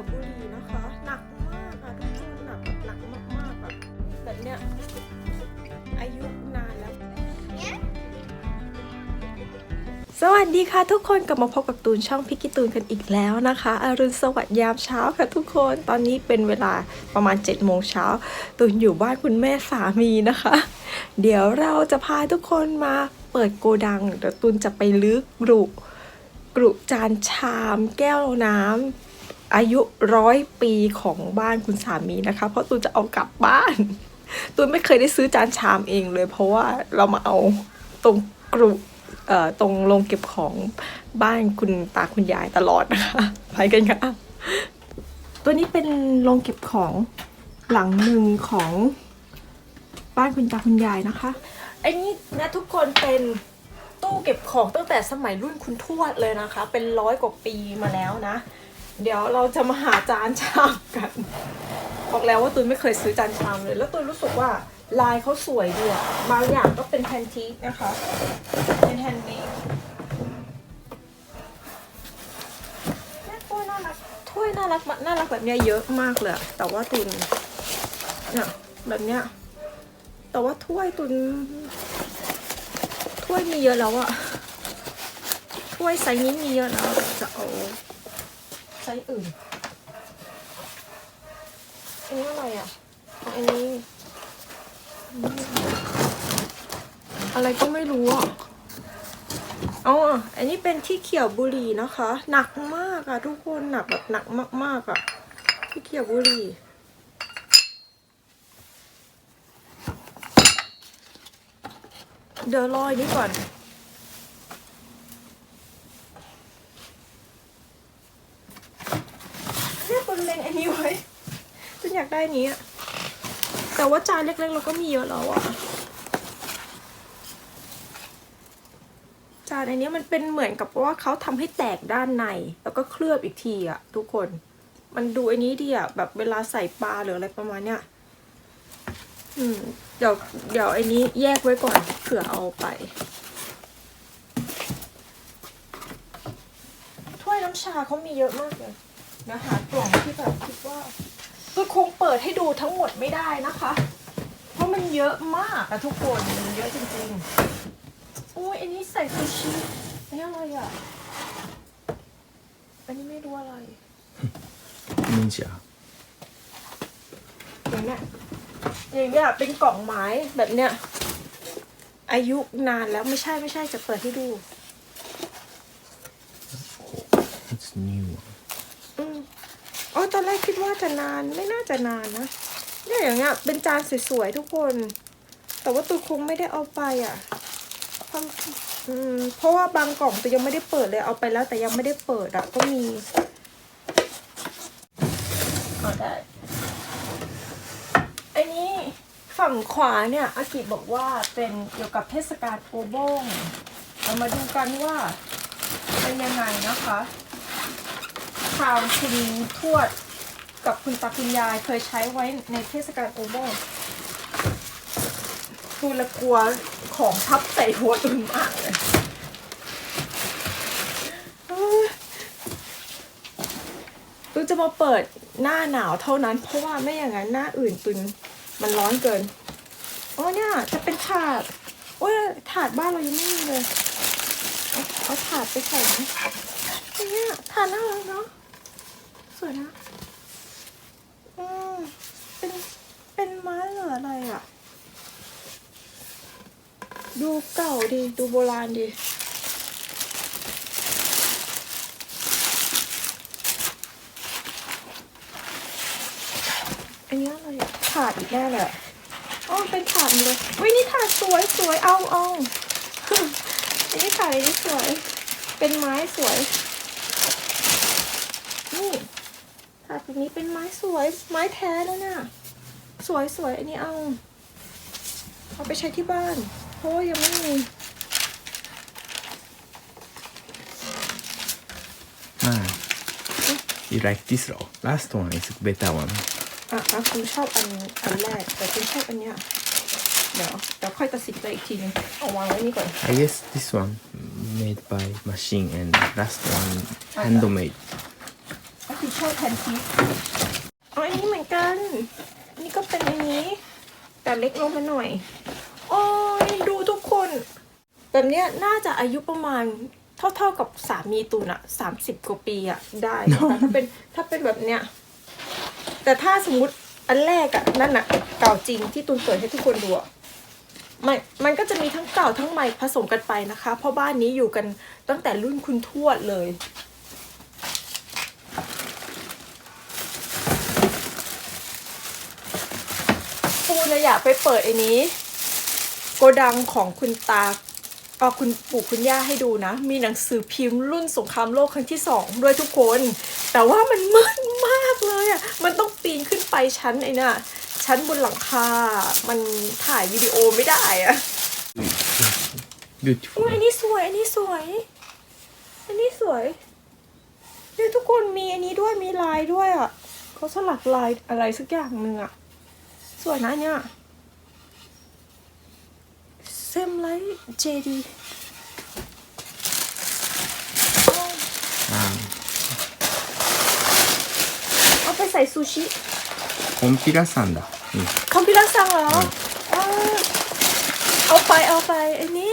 วบุรีนะคะ หนักมากอะทุกคนหนักแบบหนักมากๆอะแบบเนี้ยอายุนานแล้ว สวัสดีค่ะทุกคนกลับมาพบกับตูนช่องพิกกี้ตูนกันอีกแล้วนะคะอรุณสวัสดิ์ยามเช้าค่ะทุกคนตอนนี้เป็นเวลาประมาณ7จ็ดโมงเช้าตูนอยู่บ้านคุณแม่สามีนะคะ เดี๋ยวเราจะพาทุกคนมาเปิดโกดังเดี๋ยวตูนจะไปลึกกรุกรุจานชาม แก้วน้ำ อายุร้อยปีของบ้านคุณสามีนะคะ เพราะตูนจะเอากลับบ้าน ตูนไม่เคยได้ซื้อจานชามเองเลย เพราะว่าเรามาเอาตรงกรุเอ่อตรงโรงเก็บของบ้านคุณตาคุณยายตลอดนะคะไปกันค่ะ ตัวนี้เป็นโรงเก็บของหลังหนึ่งของบ้านคุณตาคุณยายนะคะไอ้นี่นะทุกคนเป็นตู้เก็บของตั้งแต่สมัยรุ่นคุณทวดเลยนะคะ เป็นร้อยกว่าปีมาแล้วนะ เดี๋ยวเราจะมาหาจานชามกันบอกแล้วว่าตุนไม่เคยซื้อจานชามเลย แล้วตุนรู้สึกว่าลายเขาสวยดีอะบางอย่างก็เป็นแพนทีนะคะ เป็นแฮนด์เมดแม่ถ้วยน่ารักถ้วยน่ารักน่ารักแบบเนี้ยเยอะมากเลยอะแต่ว่าตุนเนี่ยแบบเนี้ย แต่ว่าถ้วยตุน ถ้วยมีเยอะแล้วอะถ้วยไซส์นี้มีเยอะแล้วจะเอา ไซส์อื่น อันนี้อะไรอะ อันนี้ อะไรก็ไม่รู้อะอ๋ออันนี้เป็นที่เขี่ยวบุหรี่นะคะ หนักมากอะ ทุกคนหนักแบบหนักมากๆอะ ที่เขี่ยวบุหรี่เดี๋ยวรออันนี้ก่อน เนี่ยคนเล็งอันนี้ไว้ฉันอยาก ได้นี้ แต่ว่าจานเล็กๆเราก็มีเยอะแล้วอะจานอันนี้มันเป็นเหมือนกับว่าเขาทำให้แตกด้านใน แล้วก็เคลือบอีกทีอะทุกคน มันดูอันนี้ดีอะแบบเวลาใส่ปลาหรืออะไรประมาณเนี้ยอืมเดี๋ยวเดี๋ยวอันนี้แยกไว้ก่อนเผื่อเอาไปถ้วยน้ำชาเขามีเยอะมากเลยนะหากล่องที่แบบคิดว่า ก็คงเปิดให้ดูทั้งหมดไม่ได้นะคะ เพราะมันเยอะมากอะทุกคนมันเยอะจริงๆโอ้ยอันนี้ใส่ซูชิอันนี้อะไรอะอันนี้ไม่รู้อะไร ninja อย่างเนี้ยอย่างเนี้ยเป็นกล่องไม้แบบเนี้ยอายุนานแล้วไม่ใช่ไม่ใช่จะเปิดให้ดู it's new อืมอ๋อตอนแรกคิดว่าจะนานไม่น่าจะนานนะเนี่ยอย่างเงี้ยเป็นจานสวยๆทุกคน แต่ว่าตูคงไม่ได้เอาไปอะเพราะว่าบางกล่องตูยังไม่ได้เปิดเลยเอาไปแล้ว แต่ยังไม่ได้เปิดอะก็มีเอาได้อันนี้ฝั่งขวาเนี่ยอากิบอกว่าเป็นเกี่ยวกับเทศกาลโอโบงเรามาดูกันว่าเป็นยังไงนะคะทางคุณทวด กับคุณตาคุณยายเคยใช้ไว้ในเทศกาลโอโบดูและกลัวของทับใส่หัวตุนมากเลยเอ้ยตุนจะมาเปิดหน้าหนาวเท่านั้น เพราะว่าไม่อย่างนั้นหน้าอื่นตุนมันร้อนเกินอ๋อเนี่ยจะเป็นถาดโอ้ยถาดบ้านเรายังไม่มีเลยเอาถาดไปใส่เนี่ยทานน่ารักเนาะสวยนะ อืมเป็น เป็นไม้เหรื ออะไรอะ ดูเก่าดี ดูโบราณดี อันนี้อะไรอะถาดอีกแน่เลยอะอ๋อเป็นถาดเลยวินี่ถาดสวยสวยเอาเอาอันนี้ถาดอันนี้สวย เป็นไม้สวย นี่ถาดแบบนี้เป็นไม้สวย ไม้แท้แล้วเนี่ย สวยสวยอันนี้เอา เอาไปใช้ที่บ้านเพราะว่ายังไม่มี ah you like this row last one is better one อะอะคุณชอบอันอันแรกแต่คุณชอบอันเนี้ยเดี๋ยวเดี๋ยวค่อยตัดสินใจอีกทีนึงเอาวางไว้นี่ก่อน I guess this one made by machine and last one handmade official pan piece อ๋ออันนี้เหมือนกันอั นนี้ก็เป็นอันนี้ แต่เล็กลงมาหน่อย โอ้ยดูทุกคน แบบเนี้ยน่าจะอายุประมาณเท่าๆกับสามีตูนอะสามสิบกว่าปีอะได้นะคะถ้าเป็นถ้าเป็นแบบเนี้ย แต่ถ้าสมมุติอันแรกอะนั่นอะเก่าจริงที่ตูนเปิดให้ทุกคนดูอะมันมันก็จะมีทั้งเก่าทั้งใหม่ผสมกันไปนะคะ เพราะบ้านนี้อยู่กันตั้งแต่รุ่นคุณทวดเลย ปูนะอยากไปเปิดไอ้นี้ โกดังของคุณตาเออคุณปู่คุณย่าให้ดูนะ มีหนังสือพิมพ์รุ่นสงครามโลกครั้งที่สองด้วยทุกคน แต่ว่ามันมืดมากเลยอะ มันต้องปีนขึ้นไปชั้นไอ้น่ะ ชั้นบนหลังคา มันถ่ายวิดีโอไม่ได้อะ beautiful อุ้ยอันนี้สวย อันนี้สวย อันนี้สวยเนี่ยทุกคนมีอันนี้ด้วย มีลายด้วยอะเขาสลักลายอะไรสักอย่างหนึ่งอะ สวยนะเนี่ยเซมไลท์เจดีเอาไปใส่ซูชิคอมพิลาซังดะคอมพิลาซังเหรอเอาไปเอาไปอันนี้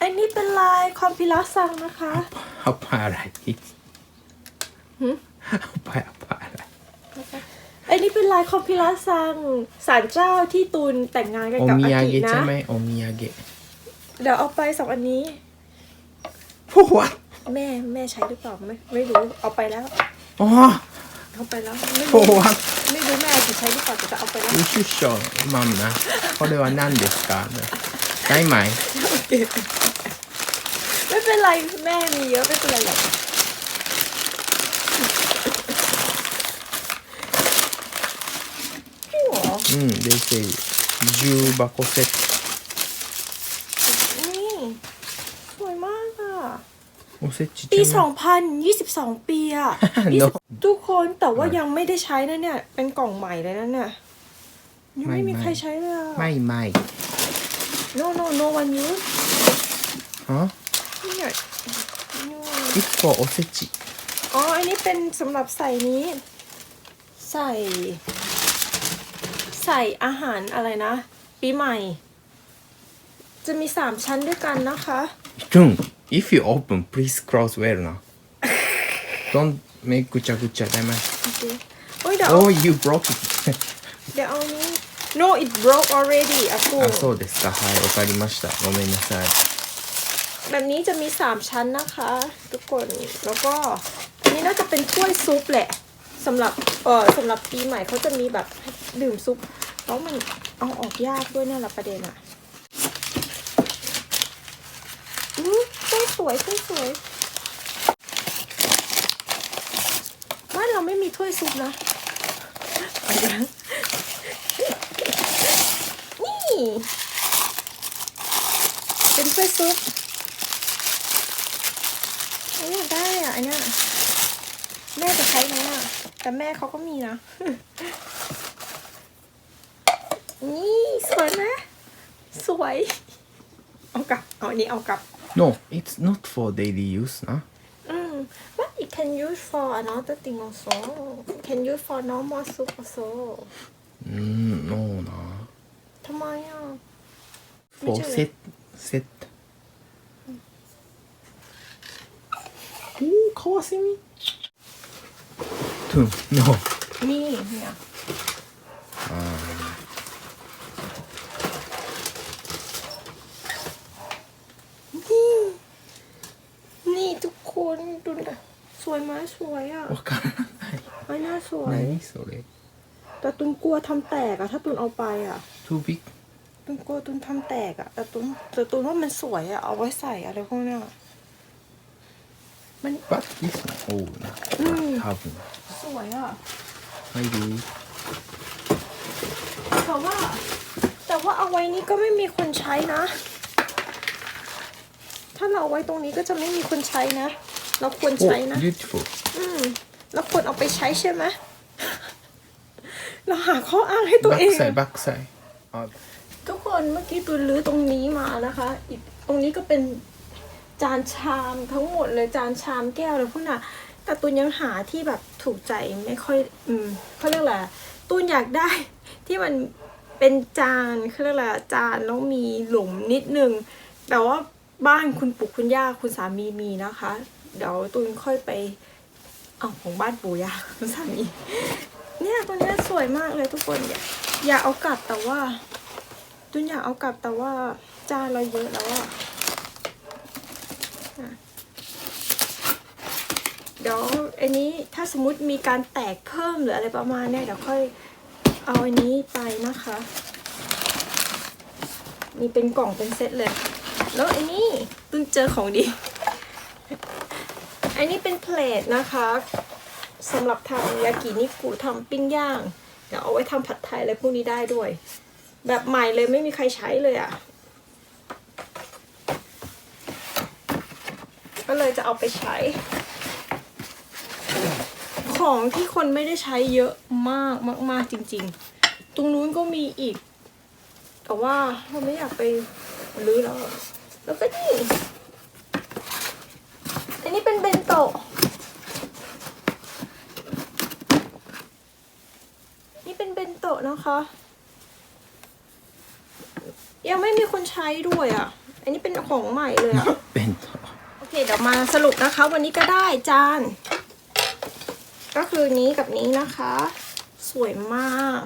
อันนี้เป็นลายคอมพิลาซังนะคะเอาไปอะไรเอาไปเอาไปอะไร ไอ้นี่เป็นลายคอมพิลาซังสารเจ้าที่ตูนแต่งงานกันโอกับมิอายากิเะใช่ไหมโอมิยาเกะเดี๋ยวเอาไปสองอันนี้ พวกแม่แม่ใช้หรือเปล่าไม่ไม่รู้เอาไปแล้ว อ๋อเอาไปแล้วไม่รู้ไม่รู้แม่จะใช้หรือเปล่าจะเอาไปแล้ว ยูชิชอมัมนะเขาเรียกว่านั่นเดสกาได้ไหม ไม่เป็นไรแม่มีเยอะไม่เป็นไรหรอก อืมเดซี่ยูบาโคเซตนี่สวยมากอะ โอเซจิปี 2022 ปีอะ no. ทุกคนแต่ว่ายังไม่ได้ใช้นะเนี่ย เป็นกล่องใหม่เลยนะเนี่ยยังไม่มีใครใช้เลยไม่ไม่ no no no one use ฮะนี่เนี่ย it's for โอเซจิอ๋อ อันนี้เป็นสำหรับใส่นี้ ใส่ ใส่อาหารอะไรนะ ปีใหม่ จะมีสามชั้นด้วยกันนะคะ トゥン if you open please close well な don't make ぐちゃぐちゃだま โอเคโอ้ยเดี๋ยวเอา oh you broke it เดี๋ยวเอานี้ no it broke already อะกู あそうですかはいわかりましたごめんなさい แบบนี้จะมีสามชั้นนะคะ ทุกคน แล้วก็ อันนี้น่าจะเป็นถ้วยซุปแหละ สำหรับเออสำหรับปีใหม่เขาจะมีแบบดื่มซุปแล้วมันเอาออกยากด้วยเนี่ยแหละประเด็นอะอือถ้วยสวยถ้วยสวยบ้านเราไม่มีถ้วยซุปนะนี่ เป็นถ้วยซุปอ้ยอยากได้อะอันนี้ยแม่จะใช้ไหมอะ แต่แม่เขาก็มีนะ นี่สวยนะ สวย เอากลับ เอาอันนี้เอากลับ no it's not for daily use นะ อืม but it can use for another thing also can use for normal soup also อื no นะทำไมอะ for set set โอ้คาวาซิมิ no นี่เนี่ย นี่ นี่ทุกคนดูนะสวยไหมสวยอ่ะ わからない ไอ้น่าสวย 何それ แต่ตุนกลัวทำแตกอะถ้าตุนเอาไปอะ too big ตุนกลัวตุนทำแตกอะแต่ตุนแต่ตุนว่ามันสวยอะเอาไว้ใส่อะไรพวกเนี้ย มัน but it's old นะครับสวยอะ ไม่ดี แต่ว่า แต่ว่าเอาไว้นี้ก็ไม่มีคนใช้นะ ถ้าเราไว้ตรงนี้ก็จะไม่มีคนใช้นะ เราควรใช้นะ beautiful อืมเราควรเอาไปใช้ใช่ไหมเราหาข้ออ้างให้ตัวเองใส่บักใส่ทุกคนเมื่อกี้ตัวรื้อตรงนี้มานะคะ อีกตรงนี้ก็เป็น จานชามทั้งหมดเลยจานชามแก้วเลยพวกน่ะแต่ตุนยังหาที่แบบถูกใจไม่ค่อย อืมเขาเรียกอะไรอะตุนอยากได้ ที่มันเป็นจานเขาเรียกอะไรอะจานแล้วมีหลุมนิดนึง แต่ว่าบ้านคุณปู่คุณย่าคุณสามีมีนะคะ เดี๋ยวตุนค่อยไปเอาของบ้านปู่ย่าคุณสามีเนี่ยตัวเนี้ยสวยมากเลยทุกคนอยากอยากเอากลับแต่ว่าตุนอยากเอากลับแต่ว่าจานเราเยอะแล้วอะ เดี๋ยวอันนี้ถ้าสมมติมีการแตกเพิ่มหรืออะไรประมาณเนี้ยเดี๋ยวค่อยเอาอันนี้ไปนะคะนี่เป็นกล่องเป็นเซตเลย แล้วอันนี้ตุนเจอของดี อันนี้เป็นเพลทนะคะสำหรับทำยากินิกุทำปิ้งย่างเดี๋ยวเอาไว้ทำผัดไทยอะไรพวกนี้ได้ด้วย แบบใหม่เลยไม่มีใครใช้เลยอะ่ะก็เลยจะเอาไปใช้ ของที่คนไม่ได้ใช้เยอะมากมากๆจริง ๆ ตรงนู้นก็มีอีก แต่ว่าเราไม่อยากไปรื้อแล้วอะแล้วก็นี่ อันนี้เป็นเบนโตะนี่เป็นเบนโตะนะคะ ยังไม่มีคนใช้ด้วยอะ อันนี้เป็นของใหม่เลยอะ弁当โอเค เดี๋ยวมาสรุปนะคะ วันนี้ก็ได้จาน ก็คือนี้กับนี้นะคะ สวยมาก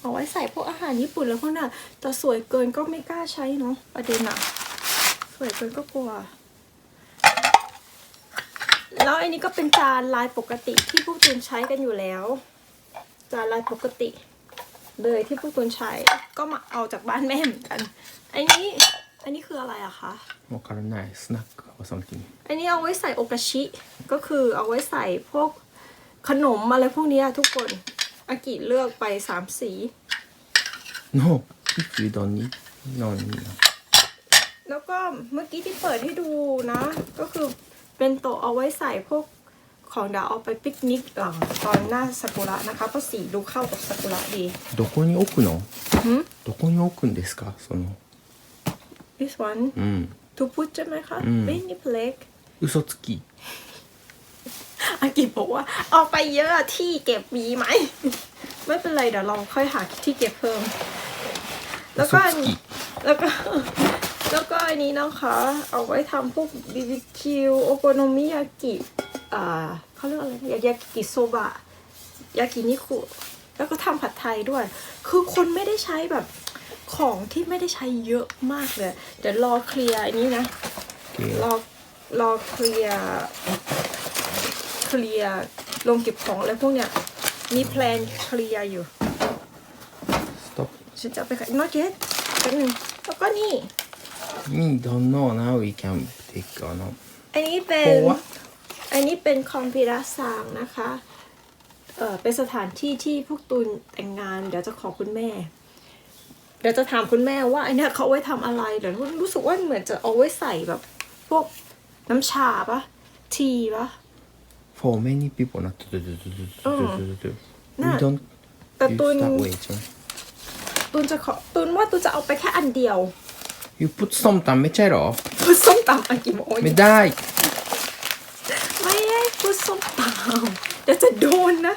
เอาไว้ใส่พวกอาหารญี่ปุ่นแล้วพวกนั้นแต่สวยเกินก็ไม่กล้าใช้เนาะประเด็นอะสวยเกินก็กลัว แล้วอันนี้ก็เป็นจานลายปกติที่พวกตูนใช้กันอยู่แล้ว จานลายปกติเลยที่พวกตูนใช้ก็มาเอาจากบ้านแม่เหมือนกัน อันนี้ อันนี้คืออะไรอะคะ わからないスナックor something อันนี้เอาไว้ใส่โอกาชิ ก็คือเอาไว้ใส่พวกขนมอะไรพวกเนี้ยทุกคน อากิเลือกไปสามสี No if you don't need no need แล้วก็เมื่อกี้ที่เปิดให้ดูนะ ก็คือเป็นโต๊ะเอาไว้ใส่พวกของเดาวเอาไปปิกนิกเอ่อตอนหน้าซากุระนะคะเพราะสีดูเข้ากับซากุระดี どこに置くのหืม どこに置くんですかその this one อืม to ใช่ไหมคะมไม่นี่ plate อุซกิ อากิบอกว่า เอาไปเยอะที่เก็บมีไหม ไม่เป็นไรเดี๋ยวลองค่อยหาที่เก็บเพิ่ม แล้วก็แล้วก็ แล้วก็อันนี้นะคะ เอาไว้ทำพวกบิบิคิวโอโกโนมิยากิอ่าเขาเรียกอะไรยายากิโซบะ ยากินิคุ แล้วก็ทำผัดไทยด้วย คือคนไม่ได้ใช้แบบ ของที่ไม่ได้ใช้เยอะมากเลย เดี๋ยวรอเคลียร์อันนี้นะ รอรอเคลียร์เคลียร์ลงเก็บของแล้วพวกเนี้ย มีแพลนเคลียร์อยู่ stop ฉันจะไปขายนอกเก็แป๊บนึงแล้วก็นี่ we don't know now we can take or not อันนี้เป็น oh. อันนี้เป็นคอมพิราซางนะคะ เออเป็นสถานที่ที่พวกตูนแต่งงาน เดี๋ยวจะขอคุณแม่ ดี๋ยวจะถามคุณแม่ว่าไอเนี่ยเขาไว้ทำอะไรเดี๋ยวรู้สึกว่าเหมือนจะเอาไว้ใส่แบบ พวกน้ำชาปะทีปะ for many people นะน่าแต่ตุนตุนจะขอตุนว่าตุนจะเอาไปแค่อันเดียว you put ส้มตำไม่ใช่หรอ put ส้มตำอันกี่โมงไม่ได้ ไม่ได้ put ส้มตำเดี๋ยวจะโดนนะ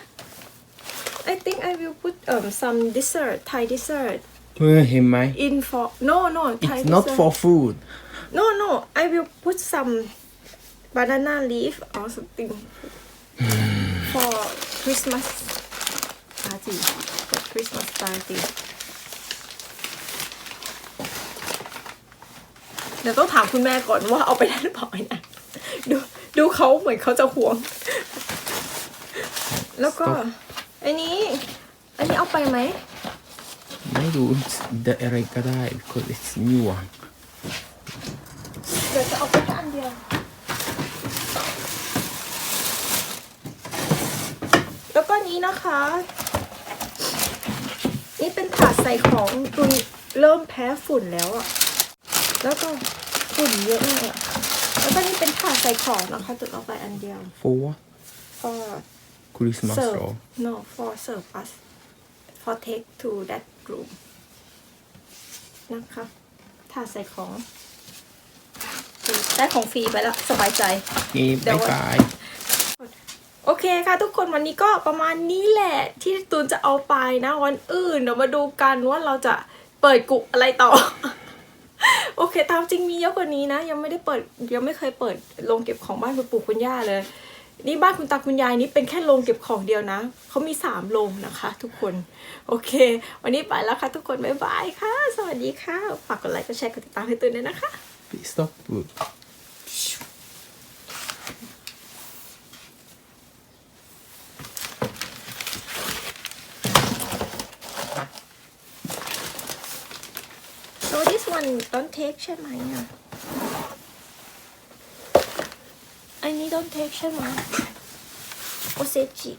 I think I will put um some dessert Thai dessert เออเห็นไหม in for no no Thai It's not dessert for food no no I will put some banana leaf or something for Christmas party for Christmas party เดี๋ยวต้องถามคุณแม่ก่อนว่าเอาไปได้หรือเปล่าไอ้นะดูดูเขาเหมือนเขาจะห่วง แล้วก็ Stop อันนี้ อันนี้เอาไปไหม ไม่รู้ได้อะไรก็ได้ because it's new one เดี๋ยวจะเอาไปแค่อันเดียวแล้วก็นี้นะคะ นี่เป็นถาดใส่ของตุนเริ่มแพ้ฝุ่นแล้วอะแล้วก็ฝุ่นเยอะมากอะแล้วก็นี่เป็นถาดใส่ของนะคะตุนเอาไปอันเดียว for what ก็ Christmas serve roll no for serve us for take to that room นะคะถาดใส่ของ Please ได้ของฟรีไปแล้ว สบายใจนี่เดี๋บายยวบายโอเคค่ะทุกคนวันนี้ก็ประมาณนี้แหละ ที่ตูนจะเอาไปนะวันอื่นเดี๋ยวมาดูกันว่าเราจะเปิดกุอะไรต่อ โอเคตามจริงมีเยอะกว่านี้นะ ยังไม่ได้เปิดยังไม่เคยเปิดโรงเก็บของบ้านคุณปู่คุณย่าเลย นี่บ้านคุณตาคุณยายนี่เป็นแค่โรงเก็บของเดียวนะ เขามีสามโรงนะคะ ทุกคน โอเค วันนี้ไปแล้วค่ะทุกคน บ๊ายบายค่ะ สวัสดีค่ะ ฝากกดไลค์ กดแชร์ กดติดตามให้ตูนด้วยนะคะสต็อป so this one don't take ใช่ไหมอะ อันนี้ don't take ใช่ไหมโอเซจิ